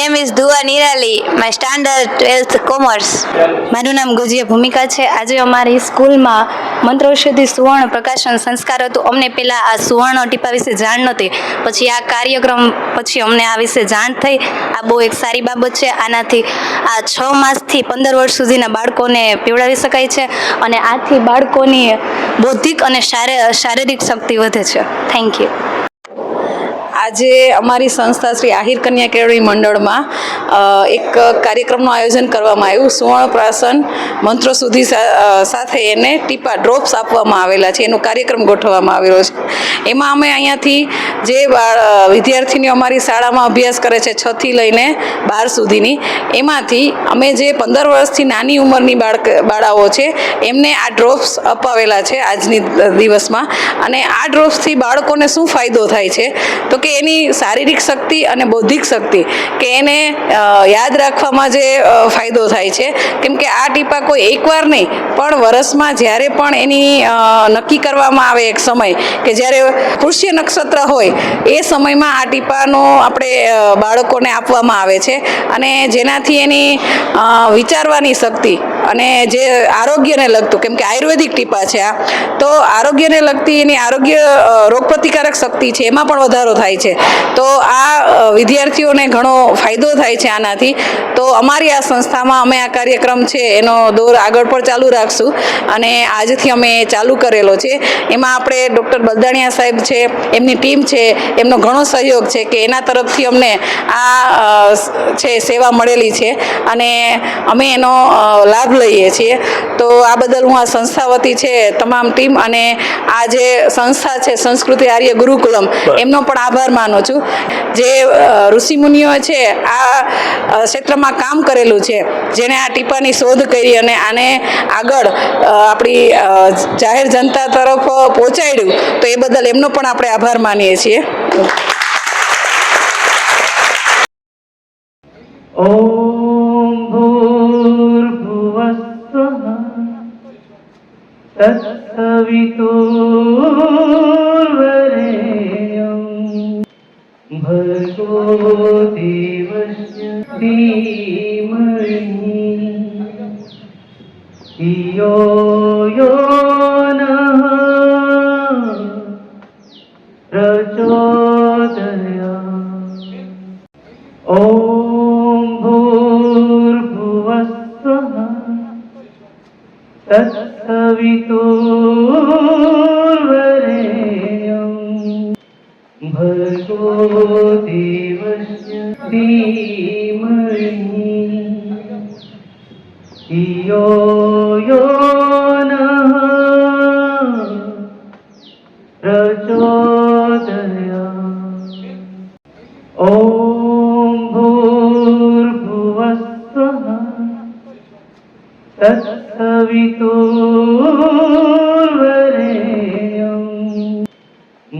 name is Dua Nirali my standard twelfth commerce મારું નામ ગુજિયા ભૂમિકા છે. આજે અમારી સ્કૂલમાં મંત્રૌષધિ સુવર્ણ પ્રકાશન સંસ્કાર હતું. અમને પહેલાં આ સુવર્ણ ટીપા વિશે જાણ નહોતી. પછી આ કાર્યક્રમ પછી અમને આ વિશે જાણ થઈ. આ બહુ એક સારી બાબત છે. આનાથી આ છ માસથી પંદર વર્ષ સુધીના બાળકોને પીવડાવી શકાય છે અને આથી બાળકોની બૌદ્ધિક અને શારીરિક શક્તિ વધે છે. થેન્ક યુ આજે અમારી સંસ્થા શ્રી આહિર કન્યા કેળવણી મંડળમાં એક કાર્યક્રમનું આયોજન કરવામાં આવ્યું. સુવર્ણ પ્રાસન મંત્રો સુધી સાથે એને ટીપા ડ્રોપ્સ આપવામાં આવેલા છે. એનો કાર્યક્રમ ગોઠવવામાં આવેલો છે. એમાં અમે અહીંયાથી જે વિદ્યાર્થીનીઓ અમારી શાળામાં અભ્યાસ કરે છે છથી લઈને બાર સુધીની, એમાંથી અમે જે પંદર વર્ષથી નાની ઉંમરની બાળક, બાળાઓ છે, એમને આ ડ્રોપ્સ અપાવેલા છે આજની દિવસમાં. અને આ ડ્રોપ્સથી બાળકોને શું ફાયદો થાય છે? તો કે એની શારીરિક શક્તિ અને બૌદ્ધિક શક્તિ, કે એને યાદ રાખવામાં જે ફાયદો થાય છે. કેમ કે આ ટીપા કોઈ એકવાર નહીં, પણ વર્ષમાં જ્યારે પણ એની નક્કી કરવામાં આવે એક સમય, કે જ્યારે પુષ્ય નક્ષત્ર હોય, એ સમયમાં આ ટીપાનો આપણે બાળકોને આપવામાં આવે છે. અને જેનાથી એની વિચારવાની શક્તિ અને જે આરોગ્યને લગતું, કેમ કે આયુર્વેદિક ટીપા છે આ, તો આરોગ્યને લગતી એની આરોગ્ય રોગપ્રતિકારક શક્તિ છે, એમાં પણ વધારો થાય છે. તો આ વિદ્યાર્થીઓને ઘણો ફાયદો થાય છે આનાથી. તો અમારી આ સંસ્થામાં અમે આ કાર્યક્રમ છે, એનો દોર આગળ પણ ચાલુ રાખશું. અને આજથી અમે ચાલુ કરેલો છે. એમાં આપણે ડૉક્ટર બલદાણિયા સાહેબ છે, એમની ટીમ છે, એમનો ઘણો સહયોગ છે કે એના તરફથી અમને આ છે, સેવા મળેલી છે. અને અમે એનો લાભ લઈએ છીએ. તો આ બદલ હું આ સંસ્થા વતી છે તમામ ટીમ અને આ જે સંસ્થા છે સંસ્કૃતિ આર્ય ગુરુકુલમ એમનો પણ આભાર માનું છું. જે ઋષિમુનિઓ છે આ ક્ષેત્રમાં કામ કરેલું છે જેણે આ ટીપાની શોધ કરી અને આને આગળ આપણી જાહેર જનતા તરફ પહોંચાડ્યું તો એ બદલ એમનો પણ આપણે આભાર માનીએ છીએ. ॐ तत्सवितुर्वरेण्यं भर्गो देवस्य धीमहि धियो यो नः प्रचोदयात् ॐ भूर्भुवः स्वः तत्सवितुर्वरेण्यं भर्गो देवस्य धीमहि धियो यो नः प्रचोदयात् ॐ भूर्भुवः स्वः